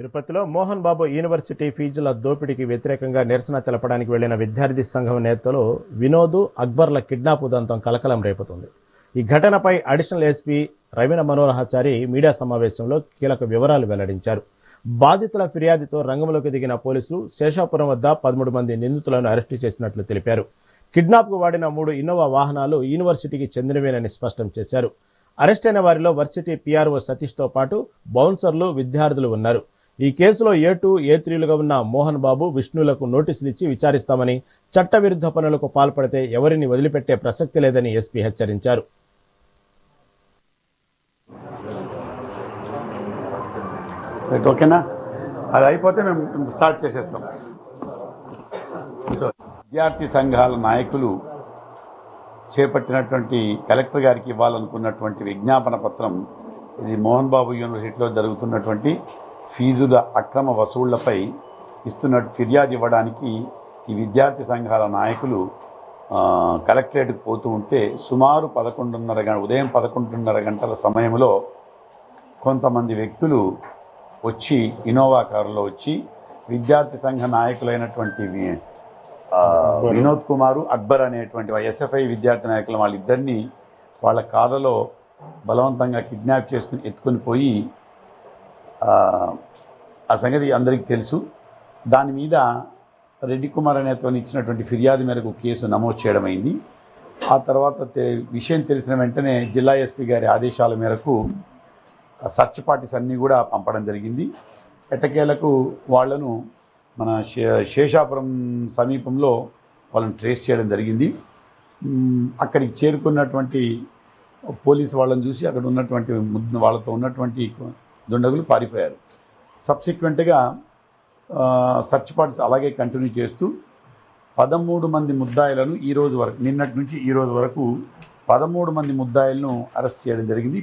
తిరుపతిలో మోహన్ బాబు యూనివర్సిటీ ఫీజుల దోపిడీకి వ్యతిరేకంగా నిరసన తెలపడానికి వెళ్ళిన విద్యార్థి సంఘం నేతలు వినోద్ అక్బర్ల కిడ్నాప్ ఉదంతం కలకలం రేపుతుంది. ఈ ఘటనపై additional SP Raveena Manoharachari media సమావేశంలో కీలక వివరాలు వెల్లడించారు. బాధితుల ఫిర్యాదుతో రంగంలోకి దిగిన పోలీసులు శేషాపురం వద్ద పదమూడు మంది నిందితులను అరెస్టు చేసినట్లు తెలిపారు. కిడ్నాప్కు వాడిన మూడు ఇన్నోవా వాహనాలు యూనివర్సిటీకి చెందినవేనని స్పష్టం చేశారు. అరెస్టైన వారిలో వర్సిటీ పీఆర్ఓ సతీష్తో పాటు బౌన్సర్లు విద్యార్థులు ఉన్నారు. ఈ కేసులో ఏ టూ ఏ త్రీలుగా ఉన్న మోహన్ బాబు విష్ణులకు నోటీసులు ఇచ్చి విచారిస్తామని చట్టవిరుద్ధ పనులకు పాల్పడితే ఎవరిని వదిలిపెట్టే ప్రసక్తి లేదని ఎస్పీ హెచ్చరించారు. ఓకేనా అది అయిపోతే మేము స్టార్ట్ చేసేస్తాం. విద్యార్థి సంఘాల నాయకులు చేపట్టినటువంటి కలెక్టర్ గారికి ఇవ్వాలనుకున్నటువంటి విజ్ఞాపన పత్రం ఇది మోహన్ బాబు యూనివర్సిటీలో జరుగుతున్నటువంటి ఫీజుల అక్రమ వసూళ్ళపై ఇస్తున్న ఫిర్యాదు ఇవ్వడానికి ఈ విద్యార్థి సంఘాల నాయకులు కలెక్టరేట్కి పోతూ ఉంటే సుమారు పదకొండున్నర గంట ఉదయం పదకొండున్నర గంటల సమయంలో కొంతమంది వ్యక్తులు వచ్చి ఇన్నోవా కారులో వచ్చి విద్యార్థి సంఘ నాయకులైనటువంటి వినోద్ కుమారు అక్బర్ అనేటువంటి ఎస్ఎఫ్ఐ విద్యార్థి నాయకులు వాళ్ళిద్దరినీ వాళ్ళ కారులో బలవంతంగా కిడ్నాప్ చేసుకుని ఎత్తుకొని పోయి ఆ, సంగతి అందరికీ తెలుసు. దాని మీద రెడ్డి కుమార్ అనేతోని ఇచ్చినటువంటి ఫిర్యాదు మేరకు కేసు నమోదు చేయడం అయింది. ఆ తర్వాత తె- విషయం తెలిసిన వెంటనే జిల్లా ఎస్పీ గారి ఆదేశాల మేరకు సర్చ్ పార్టీస్ అన్నీ కూడా పంపడం జరిగింది. ఎటకేలకు వాళ్ళను మన శేషాపురం సమీపంలో వాళ్ళని ట్రేస్ చేయడం జరిగింది. అక్కడికి చేరుకున్నటువంటి పోలీసు వాళ్ళని చూసి అక్కడ ఉన్నటువంటి వాళ్ళతో ఉన్నటువంటి దుండగులు పారిపోయారు. సబ్సిక్వెంట్గా సర్చ్ పార్టీస్ అలాగే కంటిన్యూ చేస్తూ పదమూడు మంది ముద్దాయిలను ఈ రోజు వరకు నిన్నటి నుంచి ఈ రోజు వరకు పదమూడు మంది ముద్దాయిలను అరెస్ట్ చేయడం జరిగింది.